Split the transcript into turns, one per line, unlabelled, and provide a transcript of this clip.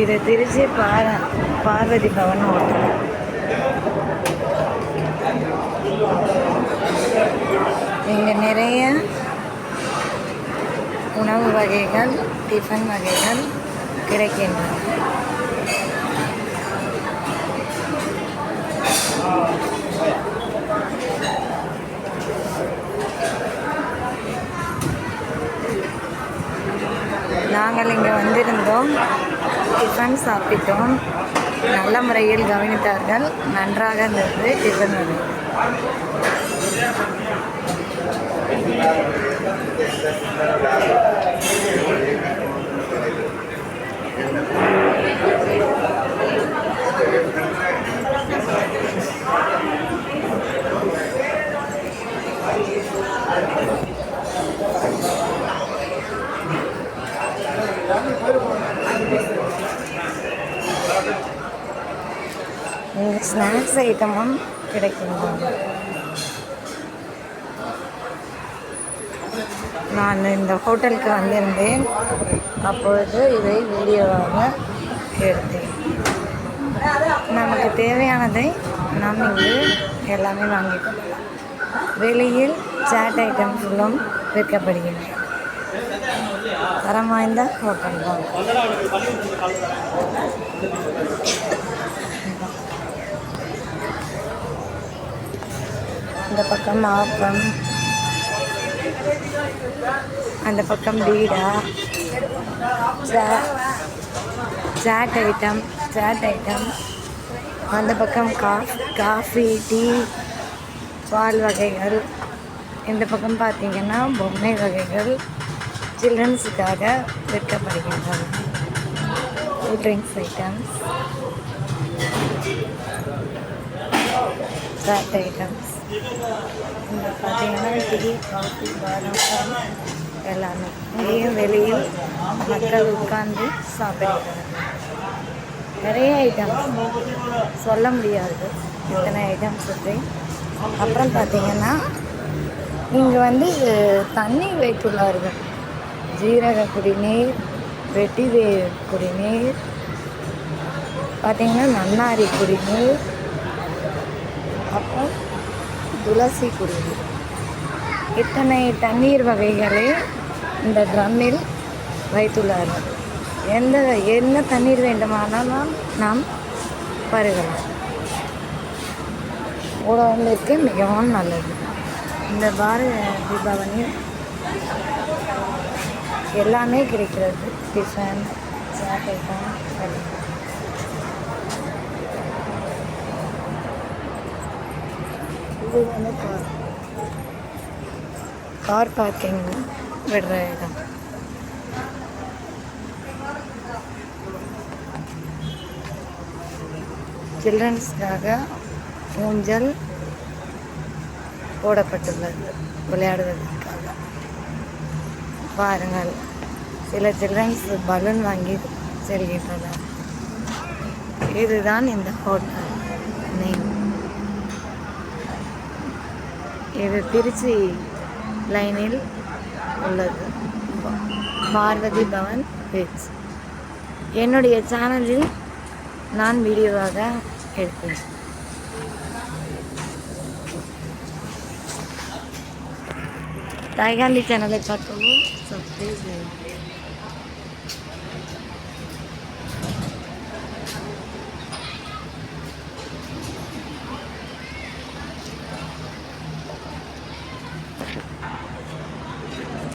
இது திருச்சி பார பார்வதி பவன் ஹோட்டல் இங்கே நிறைய உணவு வகைகள் டிஃபன் வகைகள் கிடைக்கின்றன. நாங்கள் இங்கே வந்திருந்தோம். டிஃபன் சாப்பிட்டோம். நல்ல முறையில் கவனித்தார்கள். நன்றாக இருந்தது டிஃபன் வகை இங்கே ஸ்நாக்ஸ் ஐட்டமும் கிடைக்கின்றன நான் இந்த ஹோட்டலுக்கு வந்திருந்தேன். அப்பொழுது இதை வீடியோவாக எடுத்தேன். நமக்கு தேவையானதை நாம் இங்கு எல்லாமே வாங்கிக் வெளியில் சாட் ஐட்டம்ஸும் விற்கப்படுகின்றன. தரம் வாய்ந்த ஹோட்டல் தான். இந்த பக்கம் ஆப்பம் அந்த பக்கம் பீடா. சா- சாட் ஐட்டம் சாட் ஐட்டம். அந்த பக்கம் கா காஃபி டீ பால் வகைகள். இந்த பக்கம் பார்த்தீங்கன்னா பொம்மை வகைகள் சில்ட்ரன்ஸுக்காக விற்கப்படுகின்றன. Cool drinks items chat items இங்கே பார்த்தீங்கன்னா டீ காஃபி பாதாம் எல்லாமே. இங்கேயும் வெளியில் மக்கள் உட்கார்ந்து சாப்பிடுகிறார்கள். நிறைய ஐட்டம்ஸ் சொல்ல முடியாது. இத்தனை ஐட்டம்ஸ் இருக்கு அப்புறம் பார்த்தீங்கன்னா இங்கே வந்து தண்ணி வைத்துள்ளார்கள். ஜீரக குடிநீர் வெட்டிவே குடிநீர் பார்த்தீங்கன்னா நன்னாரி குடிநீர் அப்புறம் துளசி குருவி. இத்தனை தண்ணீர் வகைகளை இந்த ட்ரம்மில் வைத்துள்ளார்கள் எந்த என்ன தண்ணீர் வேண்டுமானாலும் நாம் பருகலாம். உடம்பிற்கு மிகவும் நல்லது. இந்த பாரத தீபாவளி எல்லாமே கிடைக்கிறது. டிஃபன் சாட் ஐட்டம் இது வந்து கார். கார் பார்க்கிங் விடுற இடம். சில்ட்ரன்ஸ்க்காக ஊஞ்சல் போடப்பட்டுள்ளது விளையாடுவதற்காக. பாருங்கள் சில சில்ட்ரன்ஸ் பலூன் வாங்கி செல்கின்றனர். இதுதான் இந்த ஹோட்டல் நேம். இது திருச்சி லைனில் உள்ளது. பார்வதி பவன் பீச் என்னுடைய சேனலில் நான் வீடியோவாக எடுத்தேன் தாய்காந்தி சேனலை பார்க்கவும் சப்ஸ்கிரைப் செய்யும்